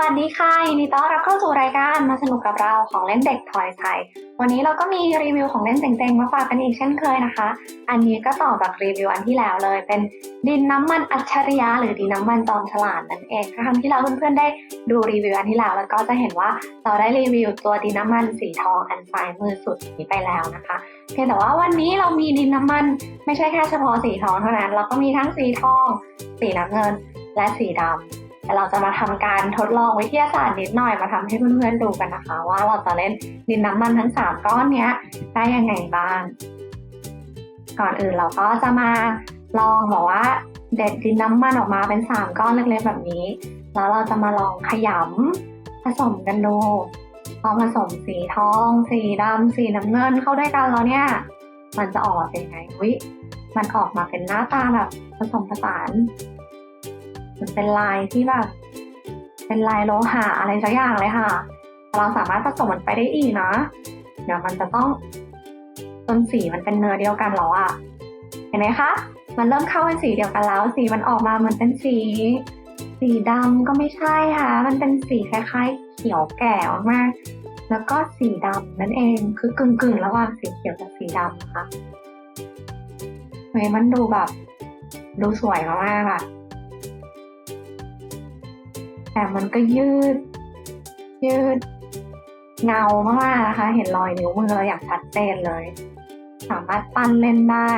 วัสดีค่ะยินดีต้อนรับเข้าสู่รายการมาสนุกกับเราของเล่นเด็กทอยไทยวันนี้เราก็มีรีวิวของเล่นเจ๋งๆมาฝากกันอีกเช่นเคยนะคะ อันนี้ก็ต่อจากรีวิวอันที่แล้วเลย เป็นดินน้ำมันอัจฉริยะหรือดินน้ำมันจอมฉลาดนั่นเองถ้าครั้งที่แล้วเพื่อนๆได้ดูรีวิวอันที่แล้วแล้วก็จะเห็นว่าเราได้รีวิวตัวดินน้ำมันสีทองอันซ้ายมือสุดนี้ไปแล้วนะคะ เพียงแต่ว่าวันนี้เรามีดินน้ำมันไม่ใช่แค่เฉพาะสีทองเท่านั้น เราก็มีทั้งสีทอง สีน้ำเงิน และสีดำ แต่เราจะมาทำการทดลองวิทยาศาสตร์นิดหน่อยมาทำให้เพื่อนๆดูกันนะคะ ว่าเราจะเล่นดินน้ำมันทั้งสามก้อนเนี้ยได้ยังไงบ้าง ก่อนอื่นเราก็จะมาลองบอกว่าเด็ดดินน้ำมันออกมาเป็นสามก้อนเล็กๆแบบนี้ แล้วเราจะมาลองขยำผสมกันดูพอผสมสีทอง สีดำสีน้ำเงินเข้าด้วยกันแล้วเนี่ย มันจะออกมาเป็นไงวิมันออกมาเป็นหน้าตาแบบผสมผสาน มันเป็นลายที่แบบเป็นลายโลหะอะไรสักอย่างเลยค่ะ เราสามารถผสมมันไปได้อีกนะ เดี๋ยวมันจะต้องจนสีมันเป็นเนื้อเดียวกันแล้วอะเห็นไหมคะ มันเริ่มเข้าเป็นสีเดียวกันแล้ว สีมันออกมาเหมือนเป็นสี สีดำก็ไม่ใช่ค่ะ มันเป็นสีคล้ายๆ เขียวแก่มากๆแล้วก็สีดำนั่นเอง คือกึ่งๆ ระหว่างสีเขียวกับสีดำนะคะเฮ้ยมันดูแบบ ดูสวยมากๆอะ แต่มันก็ยืด ยืด เงามากๆนะคะ เห็นรอยนิ้วมือเราอย่างชัดเจนเลย สามารถปั้นเล่นได้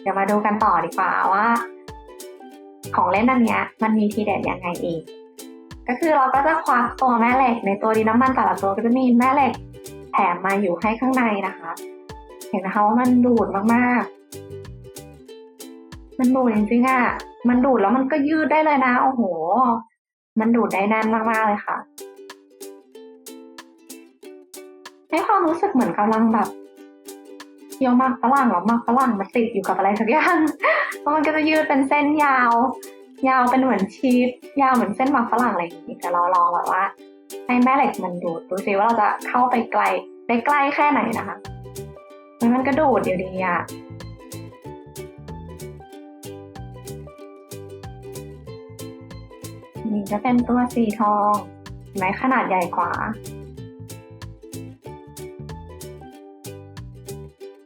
เดี๋ยวมาดูกันต่อดีกว่าว่า ของเล่นอันนี้มันมีทีเด็ดยังไงอีกก็คือเราก็จะควักตัวแม่เหล็กในตัวดินน้ำมันแต่ละตัวก็จะมีแม่เหล็กแถมมาอยู่ให้ข้างในนะคะ เห็นนะคะว่ามันดูดมากๆ มันดูดจริงๆอะ มันดูดแล้วมันก็ยืดได้เลยนะ โอ้โห มันดูดได้น่นมากๆเลยค่ะให้ความรู้สึกเหมือนกำลังแบบเคี้ยวมากฝรั่งหรอมากฝรั่งมาติดอยู่กับอะไรสักอย่างแล้วมันก็จะยืดเป็นเส้นยาว ยาวเป็นเหมือนชีสยาวเหมือนเส้นมากฝรั่งอะไรอย่างนี้แต่เราลองแบบว่า ให้แม่เหล็กมันดูดดูสิว่าเราจะเข้าไปไกลได้ใกล้แค่ไหนนะคะมันก็ดูดอยู่ดีอะ นี่จะเป็นตัวสีทองเห็นไหมขนาดใหญ่กว่า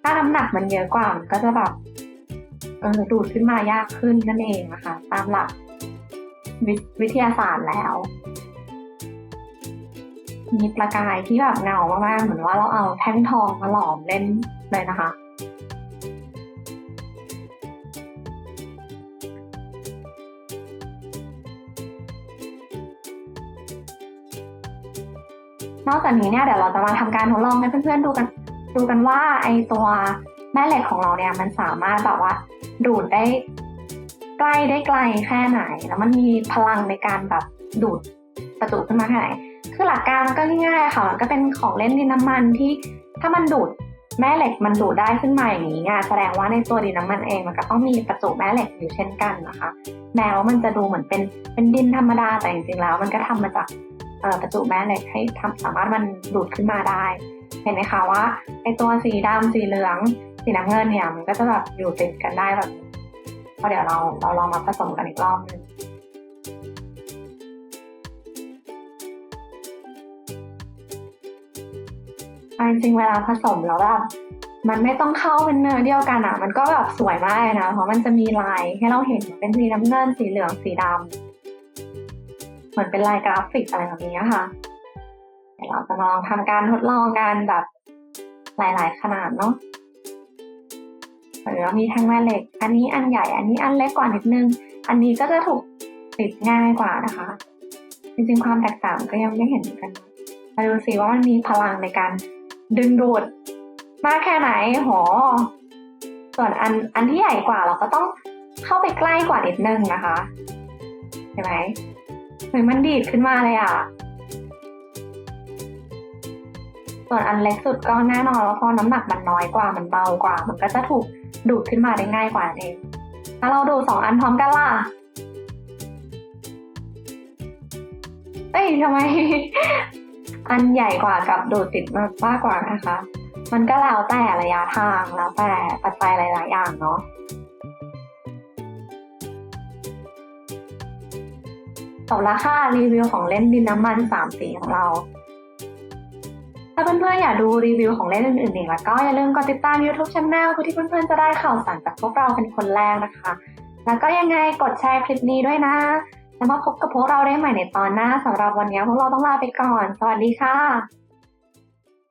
ถ้าน้ำหนักมันเยอะกว่ามันก็จะแบบเออดูดขึ้นมายากขึ้นนั่นเองนะคะตามหลักววิทยาศาสตร์แล้ว มีประกายที่แบบเงามากๆเหมือนว่าเราเอาแท่งทองมาหลอมเล่นเลยนะคะ นอกจากนี้เนี่ยเดี๋ยวเราจะมาทำการทดลองให้เพื่อนๆดูกัน ดูกันว่าไอตัวแม่เหล็กของเราเนี่ยมันสามารถแบบว่าดูดได้ใกล้ได้ไกลแค่ไหน แล้วมันมีพลังในการแบบดูดประจุขึ้นมาแค่ไหนคือหลักการมันก็ง่ายๆค่ะมันก็เป็นของเล่นดินน้ำมันที่ถ้ามันดูดแม่เหล็กมันดูดได้ขึ้นมาอย่างนี้แสดงว่าในตัวดินน้ำมันเองมันก็ต้องมีประจุแม่เหล็กอยู่เช่นกันนะคะ แม้ว่ามันจะดูเหมือนเป็นเป็นดินธรรมดาแต่จริงๆแล้ว มันก็ทำมาจาก ประจุแม่เหล็กให้ทำสามารถมันดูดขึ้นมาได้ เห็นไหมคะว่าไอตัวสีดำสีเหลือง สีน้ำเงินเนี่ยมันก็จะแบบอยู่ติดกันได้แบบพอเดี๋ยวเราเราลองมาผสมกันอีกรอบนึงจริงเวลาผสมแล้วแบบมันไม่ต้องเข้าเป็นเนื้อเดียวกันอะ มันก็แบบสวยมากเลยนะ เพราะมันจะมีลายให้เราเห็นเป็นสีน้ำเงิน สีเหลือง สีดำ มือนเป็นลายกราฟิกอะไรแบบนี้ค่ะเดี๋ยวเราจะลองทำการทดลองกันแบบหลาย ๆ ขนาดเนาะหรือว่ามีทั้งแม่เหล็ก อันนี้อันใหญ่ อันนี้อันเล็กกว่านิดนึง อันนี้ก็จะถูกติดง่ายกว่านะคะ จริงๆ ความแตกต่างก็ยังไม่เห็นกัน มาดูสิว่ามันมีพลังในการดึงดูดมากแค่ไหนโหส่วนอันอันที่ใหญ่กว่าเราก็ต้องเข้าไปใกล้กว่านิดนึงนะคะเห็นไหม เหมือนมันดีดขึ้นมาเลยอะ ส่วนอันเล็กสุดก็แน่นอนว่าพอน้ำหนักมันน้อยกว่ามันเบากว่า มันก็จะถูกดูดขึ้นมาได้ง่ายกว่าเองถ้าเราดูสองอันพร้อมกันล่ะเอ้ยทำไม อันใหญ่กว่ากับดูดติดมากมากกว่านะคะ มันก็แล้วแต่ระยะทางแล้วแต่ปัจจัยหลาย ๆ อย่างเนาะ จบแล้วค่ะรีวิวของเล่นดินน้ำมันสามสีของเรา ถ้าเพื่อนๆอยากดูรีวิวของเล่นอื่นๆอีกแล้วก็อย่าลืมกดติดตาม YouTube Channel เพื่อที่เพื่อนๆจะได้ข่าวสารจากพวกเราเป็นคนแรกนะคะ แล้วก็ยังไงกดแชร์คลิปนี้ด้วยนะแล้วมาพบกับพวกเราได้ใหม่ในตอนหน้าสำหรับวันนี้พวกเราต้องลาไปก่อน สวัสดีค่ะ